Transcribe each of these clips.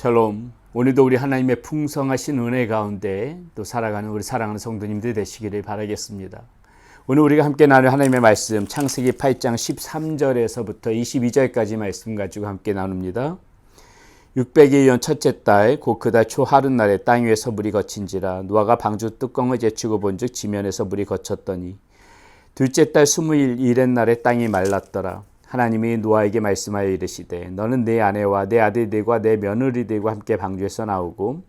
샬롬. 오늘도 우리 하나님의 풍성하신 은혜 가운데 또 살아가는 우리 사랑하는 성도님들 되시기를 바라겠습니다. 오늘 우리가 함께 나눌 하나님의 말씀 창세기 8장 13절에서부터 22절까지 말씀 가지고 함께 나눕니다. 600일 첫째 달 곧 그달 초 하룻날에 땅 위에서 물이 거친지라 노아가 방주 뚜껑을 제치고 본즉 지면에서 물이 거쳤더니 둘째 달 스무일 일의 날에 땅이 말랐더라. 하나님이 노아에게 말씀하여 이르시되 너는 내 아내와 내 아들들과 내 며느리들과 함께 방주에서 나오고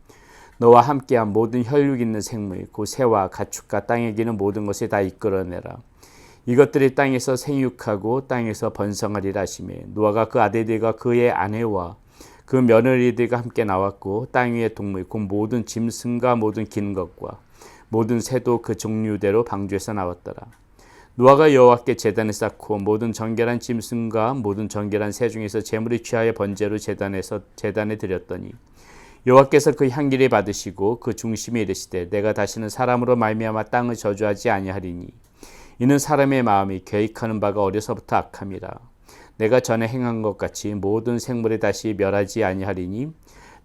너와 함께한 모든 혈육 있는 생물 곧 새와 가축과 땅에 기는 모든 것을 다 이끌어내라. 이것들이 땅에서 생육하고 땅에서 번성하리라 하시며 노아가 그 아들들과 그의 아내와 그 며느리들과 함께 나왔고 땅 위의 동물 곧 모든 짐승과 모든 기는 것과 모든 새도 그 종류대로 방주에서 나왔더라 노아가 여호와께 제단을 쌓고 모든 정결한 짐승과 모든 정결한 새 중에서 제물을 취하여 번제로 제단에서 제단에 드렸더니 여호와께서 그 향기를 받으시고 그 중심에 이르시되 내가 다시는 사람으로 말미암아 땅을 저주하지 아니하리니 이는 사람의 마음이 계획하는 바가 어려서부터 악함이라. 내가 전에 행한 것 같이 모든 생물에 다시 멸하지 아니하리니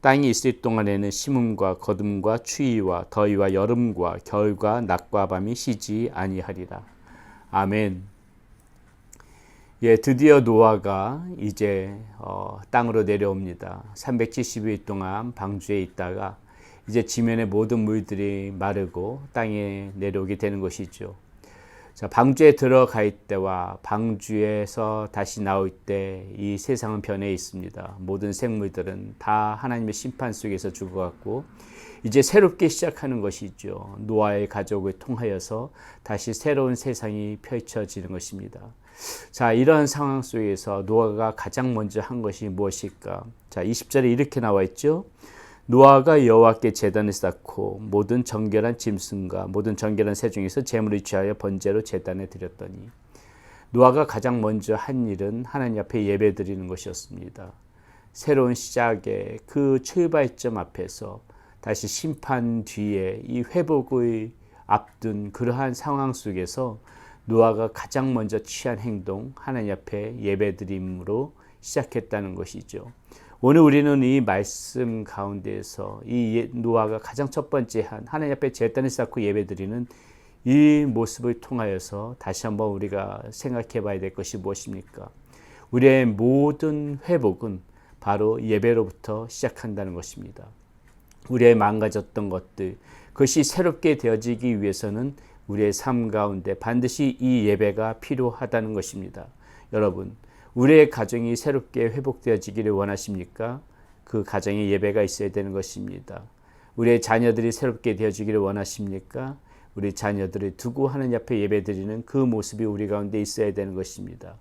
땅이 있을 동안에는 심음과 거둠과 추위와 더위와 여름과 겨울과 낮과 밤이 쉬지 아니하리라 아멘. 예, 드디어 노아가 이제 어, 땅으로 내려옵니다. 370일 동안 방주에 있다가 이제 지면의 모든 물들이 마르고 땅에 내려오게 되는 것이죠. 자, 방주에 들어가 때와 방주에서 다시 나올 때 이 세상은 변해 있습니다. 모든 생물들은 다 하나님의 심판 속에서 죽어갔고 이제 새롭게 시작하는 것이죠. 노아의 가족을 통하여서 다시 새로운 세상이 펼쳐지는 것입니다. 자, 이러한 상황 속에서 노아가 가장 먼저 한 것이 무엇일까? 자, 20절에 이렇게 나와 있죠. 노아가 여호와께 제단을 쌓고 모든 정결한 짐승과 모든 정결한 새 중에서 제물을 취하여 번제로 제단에 드렸더니 노아가 가장 먼저 한 일은 하나님 앞에 예배 드리는 것이었습니다. 새로운 시작의 그 출발점 앞에서 다시 심판 뒤에 이 회복을 앞둔 그러한 상황 속에서 노아가 가장 먼저 취한 행동 하나님 앞에 예배드림으로 시작했다는 것이죠. 오늘 우리는 이 말씀 가운데에서 이 예, 노아가 가장 첫 번째 한 하나님 앞에 제단을 쌓고 예배드리는 이 모습을 통하여서 다시 한번 우리가 생각해 봐야 될 것이 무엇입니까? 우리의 모든 회복은 바로 예배로부터 시작한다는 것입니다. 우리의 망가졌던 것들, 그것이 새롭게 되어지기 위해서는 우리의 삶 가운데 반드시 이 예배가 필요하다는 것입니다. 여러분, 우리의 가정이 새롭게 회복되어지기를 원하십니까? 그 가정에 예배가 있어야 되는 것입니다. 우리의 자녀들이 새롭게 되어지기를 원하십니까? 우리 자녀들을 두고 하는 옆에 예배 드리는 그 모습이 우리 가운데 있어야 되는 것입니다.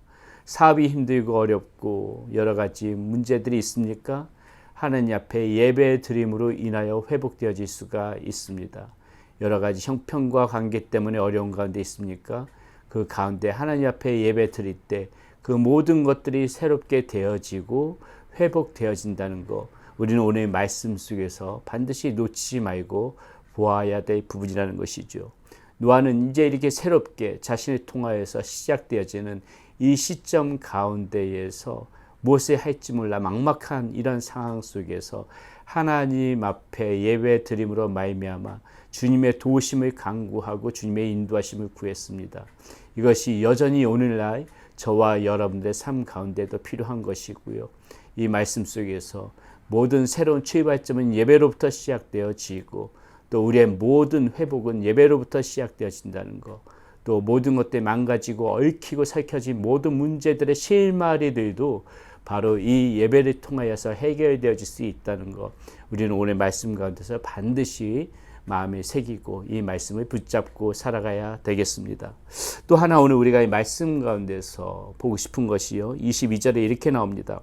사업이 힘들고 어렵고 여러 가지 문제들이 있습니까? 하나님 앞에 예배 드림으로 인하여 회복되어질 수가 있습니다. 여러 가지 형편과 관계 때문에 어려운 가운데 있습니까? 그 가운데 하나님 앞에 예배 드릴 때 그 모든 것들이 새롭게 되어지고 회복되어진다는 것. 우리는 오늘 말씀 속에서 반드시 놓치지 말고 보아야 될 부분이라는 것이죠. 노아는 이제 이렇게 새롭게 자신을 통하여서 시작되어지는 이 시점 가운데에서 무엇을 할지 몰라 막막한 이런 상황 속에서 하나님 앞에 예배 드림으로 말미암아 주님의 도우심을 강구하고 주님의 인도하심을 구했습니다. 이것이 여전히 오늘날 저와 여러분들의 삶 가운데도 필요한 것이고요. 이 말씀 속에서 모든 새로운 출발점은 예배로부터 시작되어지고 또 우리의 모든 회복은 예배로부터 시작되어진다는 것. 또 모든 것들 망가지고 얽히고 살켜진 모든 문제들의 실마리들도 바로 이 예배를 통하여서 해결되어질 수 있다는 것. 우리는 오늘 말씀 가운데서 반드시 마음에 새기고 이 말씀을 붙잡고 살아가야 되겠습니다. 또 하나 오늘 우리가 이 말씀 가운데서 보고 싶은 것이요. 22절에 이렇게 나옵니다.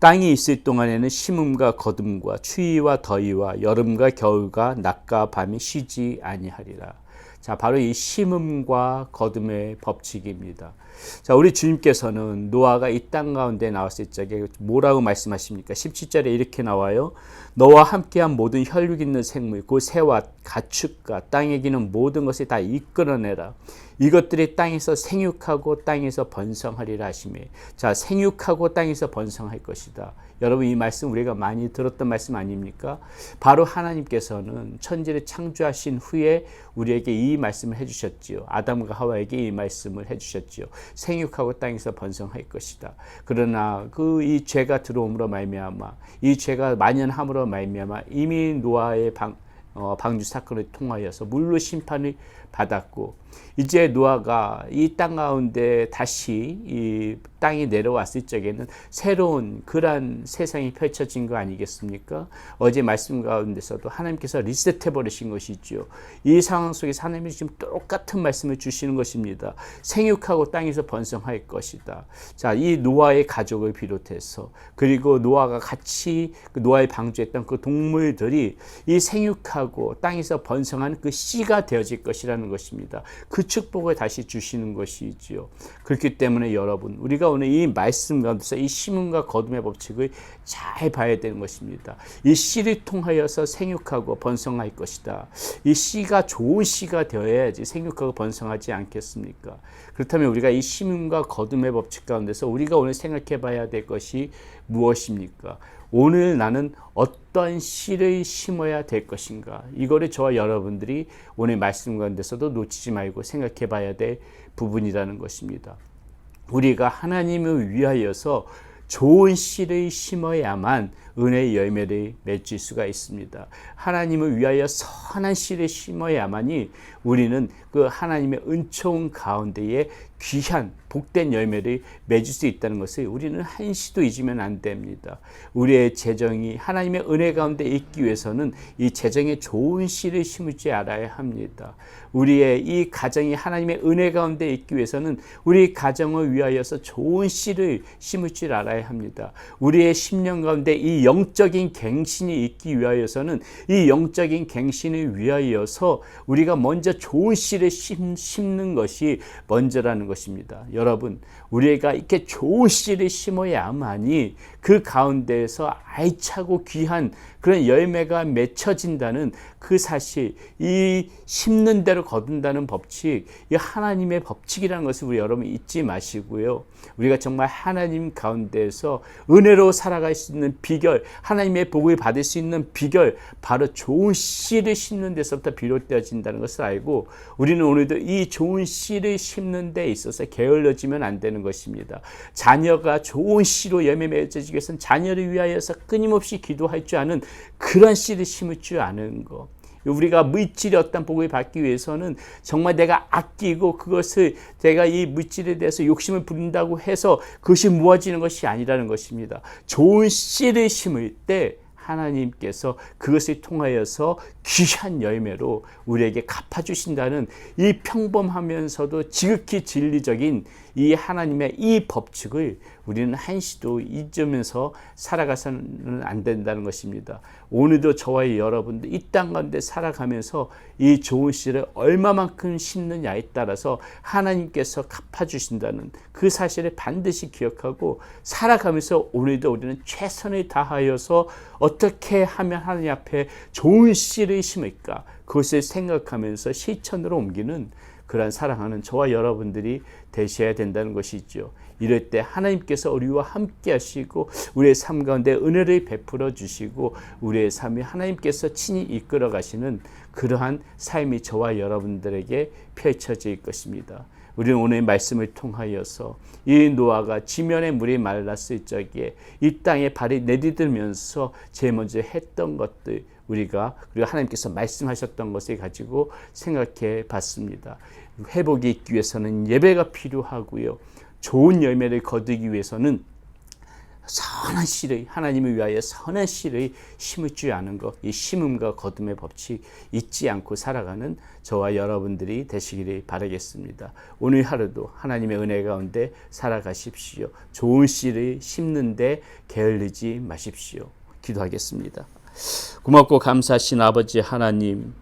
땅이 있을 동안에는 심음과 거둠과 추위와 더위와 여름과 겨울과 낮과 밤이 쉬지 아니하리라. 자, 바로 이 심음과 거둠의 법칙입니다. 자, 우리 주님께서는 노아가 이 땅 가운데 나왔을 적에 뭐라고 말씀하십니까? 17절에 이렇게 나와요. 너와 함께한 모든 혈육 있는 생물, 그 새와 가축과 땅에 기는 모든 것을 다 이끌어내라. 이것들이 땅에서 생육하고 땅에서 번성하리라 하시며 자 생육하고 땅에서 번성할 것이다. 여러분 이 말씀 우리가 많이 들었던 말씀 아닙니까? 바로 하나님께서는 천지를 창조하신 후에 우리에게 이 말씀을 해주셨지요. 아담과 하와에게 이 말씀을 해주셨지요. 생육하고 땅에서 번성할 것이다. 그러나 그 이 죄가 들어옴으로 말미암아 이 죄가 만연함으로 말미암아 이미 노아의 방 어, 방주 사건을 통하여서 물로 심판을 받았고 이제 노아가 이 땅 가운데 다시 이 땅이 내려왔을 적에는 새로운 그러한 세상이 펼쳐진 거 아니겠습니까? 어제 말씀 가운데서도 하나님께서 리셋해 버리신 것이죠. 이 상황 속에서 하나님이 지금 똑같은 말씀을 주시는 것입니다. 생육하고 땅에서 번성할 것이다. 자, 이 노아의 가족을 비롯해서 그리고 노아가 같이 그 노아의 방주했던 그 동물들이 이 생육하고 땅에서 번성하는 그 씨가 되어질 것이라는 것입니다. 그 축복을 다시 주시는 것이지요. 그렇기 때문에 여러분, 우리가 오늘 이 말씀 가운데서 이 심음과 거둠의 법칙을 잘 봐야 되는 것입니다. 이 씨를 통하여서 생육하고 번성할 것이다. 이 씨가 좋은 씨가 되어야지 생육하고 번성하지 않겠습니까? 그렇다면 우리가 이 심음과 거둠의 법칙 가운데서 우리가 오늘 생각해 봐야 될 것이 무엇입니까? 오늘 나는 어떤 씨를 심어야 될 것인가? 이거를 저와 여러분들이 오늘 말씀 가운데서도 놓치지 말고 생각해 봐야 될 부분이라는 것입니다. 우리가 하나님을 위하여서 좋은 씨를 심어야만 은혜의 열매를 맺을 수가 있습니다. 하나님을 위하여 선한 씨를 심어야만이 우리는 그 하나님의 은총 가운데에 귀한 복된 열매를 맺을 수 있다는 것을 우리는 한시도 잊으면 안 됩니다. 우리의 재정이 하나님의 은혜 가운데 있기 위해서는 이 재정에 좋은 씨를 심을 줄 알아야 합니다. 우리의 이 가정이 하나님의 은혜 가운데 있기 위해서는 우리 가정을 위하여서 좋은 씨를 심을 줄 알아야 합니다. 우리의 심령 가운데 이 영적인 갱신이 있기 위하여서는 이 영적인 갱신을 위하여서 우리가 먼저 좋은 씨를 심, 심는 것이 먼저라는 것입니다. 여러분, 우리가 이렇게 좋은 씨를 심어야만이 그 가운데에서 알차고 귀한 그런 열매가 맺혀진다는 그 사실, 이 심는 대로 거둔다는 법칙, 이 하나님의 법칙이라는 것을 우리 여러분 잊지 마시고요. 우리가 정말 하나님 가운데에서 은혜로 살아갈 수 있는 비결, 하나님의 복을 받을 수 있는 비결, 바로 좋은 씨를 심는 데서부터 비롯되어진다는 것을 알고 우리는 오늘도 이 좋은 씨를 심는 데 있어서 게을러지면 안 되는 것입니다. 자녀가 좋은 씨로 열매 맺어지기 위해서는 자녀를 위하여서 끊임없이 기도할 줄 아는 그런 씨를 심을 줄 아는 것. 우리가 물질의 어떤 복을 받기 위해서는 정말 내가 아끼고 그것을 제가 이 물질에 대해서 욕심을 부린다고 해서 그것이 모아지는 것이 아니라는 것입니다. 좋은 씨를 심을 때 하나님께서 그것을 통하여서 귀한 열매로 우리에게 갚아주신다는 이 평범하면서도 지극히 진리적인 이 하나님의 이 법칙을 우리는 한시도 잊으면서 살아가서는 안 된다는 것입니다. 오늘도 저와 여러분들 이 땅 가운데 살아가면서 이 좋은 씨를 얼마만큼 심느냐에 따라서 하나님께서 갚아주신다는 그 사실을 반드시 기억하고 살아가면서 오늘도 우리는 최선을 다하여서 어떻게 하면 하나님 앞에 좋은 씨를 심을까 그것을 생각하면서 실천으로 옮기는 그러한 사랑하는 저와 여러분들이 되셔야 된다는 것이죠. 이럴 때 하나님께서 우리와 함께 하시고 우리의 삶 가운데 은혜를 베풀어 주시고 우리의 삶이 하나님께서 친히 이끌어 가시는 그러한 삶이 저와 여러분들에게 펼쳐질 것입니다. 우리는 오늘 말씀을 통하여서 이 노아가 지면의 물이 말랐을 적에 이 땅에 발이 내디들면서 제일 먼저 했던 것들 우리가 그리고 하나님께서 말씀하셨던 것을 가지고 생각해 봤습니다. 회복이 있기 위해서는 예배가 필요하고요. 좋은 열매를 거두기 위해서는 선한 씨를 하나님을 위하여 선한 씨를 심을 줄 아는 것, 이 심음과 거둠의 법칙 잊지 않고 살아가는 저와 여러분들이 되시기를 바라겠습니다. 오늘 하루도 하나님의 은혜 가운데 살아가십시오. 좋은 씨를 심는데 게을리지 마십시오. 기도하겠습니다. 고맙고 감사하신 아버지 하나님,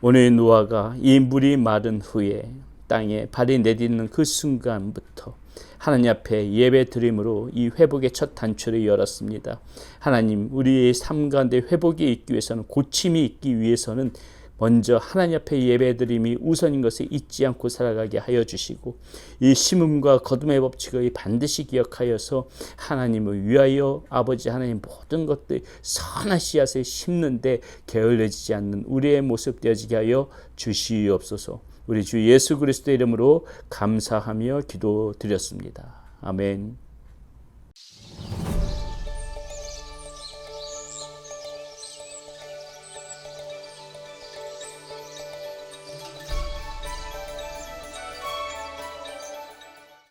오늘 노아가 이 물이 마른 후에 땅에 발이 내딛는 그 순간부터 하나님 앞에 예배 드림으로 이 회복의 첫 단추를 열었습니다. 하나님, 우리의 삶 가운데 회복이 있기 위해서는 고침이 있기 위해서는 먼저 하나님 앞에 예배드림이 우선인 것을 잊지 않고 살아가게 하여 주시고 이 심음과 거둠의 법칙을 반드시 기억하여서 하나님을 위하여 아버지 하나님 모든 것들 선한 씨앗을 심는데 게을러지지 않는 우리의 모습 되어지게 하여 주시옵소서. 우리 주 예수 그리스도 이름으로 감사하며 기도드렸습니다. 아멘.